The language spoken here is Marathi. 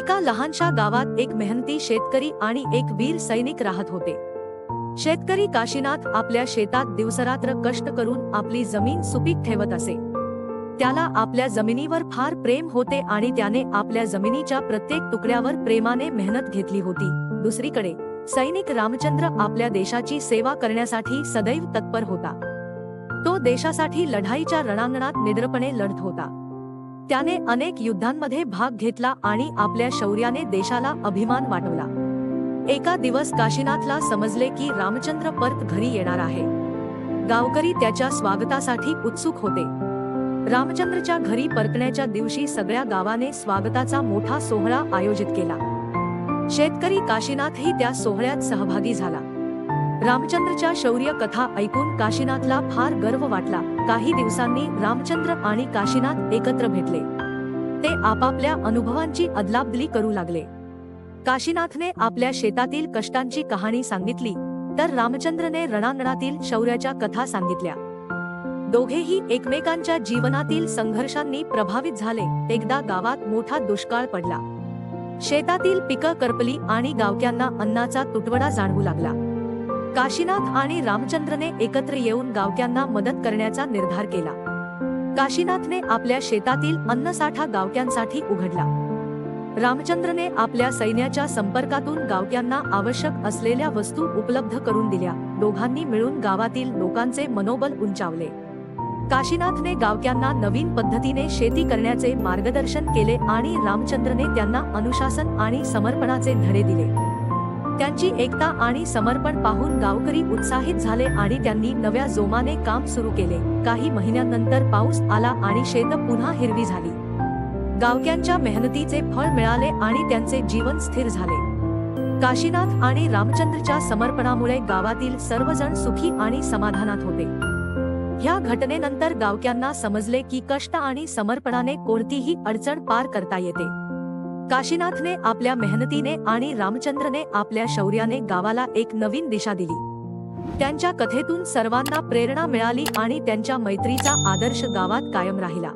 एका लहानशा गावात एक मेहनती शेतकरी आणि एक वीर सैनिक राहत होते. शेतकरी काशीनाथ आपल्या शेतात दिवसरात्र कष्ट करून आपली जमीन सुपीक ठेवत असे. त्याला आपल्या जमिनीवर फार प्रेम होते आणि त्याने आपल्या जमिनीच्या प्रत्येक तुकड्यावर प्रेमाने मेहनत घेतली होती. दुसरीकडे सैनिक रामचंद्र आपल्या देशाची सेवा करण्यासाठी सदैव तत्पर होता. तो देशासाठी लढाईच्या रणांगणात निद्रपणे लढत होता. त्याने अनेक युद्धांमध्ये भाग घेतला आणि आपल्या शौर्याने देशाला अभिमान वाटवला. एका दिवस काशीनाथला समजले की रामचंद्र परत घरी येणार आहे. गावकरी त्याच्या स्वागतासाठी उत्सुक होते. रामचंद्रच्या घरी परतण्याच्या दिवशी सगळ्या गावाने स्वागताचा मोठा सोहळा आयोजित केला. शेतकरी काशीनाथही त्या सोहळ्यात सहभागी झाला. रामचंद्रच्या शौर्य कथा ऐकून काशीनाथला फार गर्व वाटला. काही दिवसांनी रामचंद्र आणि काशीनाथ एकत्र भेटले. ते आपापल्या अनुभवांची अदलाबदली करू लागले. काशीनाथने आपल्या शेतातील कष्टांची कहाणी सांगितली तर रामचंद्रने रणांगणातील शौर्याच्या कथा सांगितल्या. दोघेही एकमेकांच्या जीवनातील संघर्षांनी प्रभावित झाले. एकदा गावात मोठा दुष्काळ पडला. शेतातील पिकं करपली आणि गावक्यांना अन्नाचा तुटवडा जाणवू लागला. काशीनाथ आणि रामचंद्रने एकत्र येऊन गावक्यांना मदत करण्याचा निर्धार केला. काशीनाथने आपल्या शेतातील अन्नसाठा गावक्यांसाठी उघडला. रामचंद्रने आपल्या सैन्याच्या संपर्कातून गावक्यांना आवश्यक असलेल्या वस्तू उपलब्ध करून दिल्या. दोघांनी मिळून गावातील लोकांचे मनोबल उंचावले. काशीनाथने गावक्यांना नवीन पद्धतीने शेती करण्याचे मार्गदर्शन केले आणि रामचंद्रने त्यांना अनुशासन आणि समर्पणाचे धडे दिले. त्यांची एकता आणि समर्पण पाहून गावकरी उत्साहित झाले आणि त्यांनी नव्या जोमाने काम सुरू केले. काही महिन्यांनंतर पाऊस आला आणि शेत पुन्हा हिरवी झाली. गावक्यांच्या मेहनतीचे फळ मिळाले आणि त्यांचे जीवन स्थिर झाले. काशीनाथ आणि रामचंद्रच्या समर्पणामुळे गावातील सर्वजण सुखी आणि समाधानात होते. ह्या घटनेनंतर गावक्यांना समजले की कष्ट आणि समर्पणाने कोणतीही अडचण पार करता येते. काशीनाथने आपल्या मेहनतीने आणि रामचंद्रने आपल्या शौर्याने गावाला एक नवीन दिशा दिली. त्यांच्या कथेतून सर्वांना प्रेरणा मिळाली आणि त्यांच्या मैत्रीचा आदर्श गावात कायम राहिला.